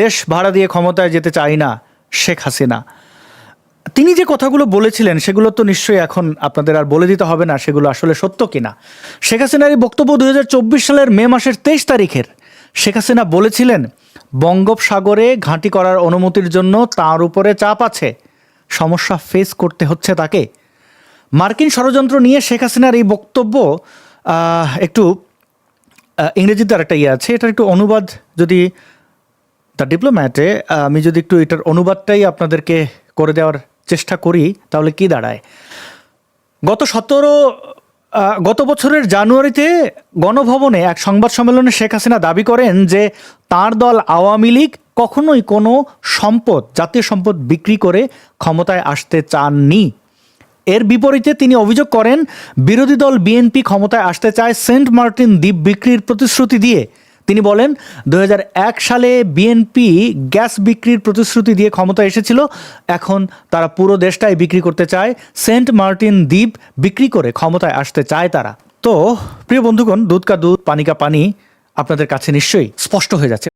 দেশ ভাড়া দিয়ে ক্ষমতায় যেতে চাই না শেখ হাসিনা। তিনি যে কথাগুলো বলেছিলেন, সেগুলো তো নিশ্চয়ই এখন আপনাদের আর বলে দিতে হবে না, সেগুলো আসলে সত্য কিনা। শেখ হাসিনার এই বক্তব্য দু হাজার চব্বিশ সালের মে মাসের তেইশ তারিখের। শেখ হাসিনা বলেছিলেন, বঙ্গোপসাগরে ঘাঁটি করার অনুমতির জন্য তার উপরে চাপ আছে, সমস্যা ফেস করতে হচ্ছে তাকে। মার্কিন ষড়যন্ত্র নিয়ে শেখ হাসিনার এই বক্তব্য একটু ইংরেজিতে আর একটা ইয়ে আছে, এটার একটু অনুবাদ যদি দ্য ডিপ্লোম্যাটে আমি যদি একটু এটার অনুবাদটাই আপনাদেরকে করে দেওয়ার চেষ্টা করি, তাহলে কি দাঁড়ায়? গত সতেরো গত বছরের জানুয়ারিতে গণভবনে এক সংবাদ সম্মেলনে শেখ হাসিনা দাবি করেন যে তার দল আওয়ামী লীগ কখনোই কোনো সম্পদ, জাতীয় সম্পদ বিক্রি করে ক্ষমতায় আসতে চাননি। এর বিপরীতে তিনি অভিযোগ করেন, বিরোধী দল বিএনপি ক্ষমতায় আসতে চায় সেন্ট মার্টিন দ্বীপ বিক্রির প্রতিশ্রুতি দিয়ে। তিনি বলেন দুহাজার এক সালে বিএনপি গ্যাস বিক্রির প্রতিশ্রুতি দিয়ে ক্ষমতা এসেছিল। এখন তারা পুরো দেশটাই বিক্রি করতে চায়। সেন্ট মার্টিন দ্বীপ বিক্রি করে ক্ষমতায় আসতে চায় তারা। তো, প্রিয় বন্ধুগণ, দুধ কা দুধ, পানি কা পানি আপনাদের কাছে নিশ্চয়ই স্পষ্ট হয়ে যাচ্ছে।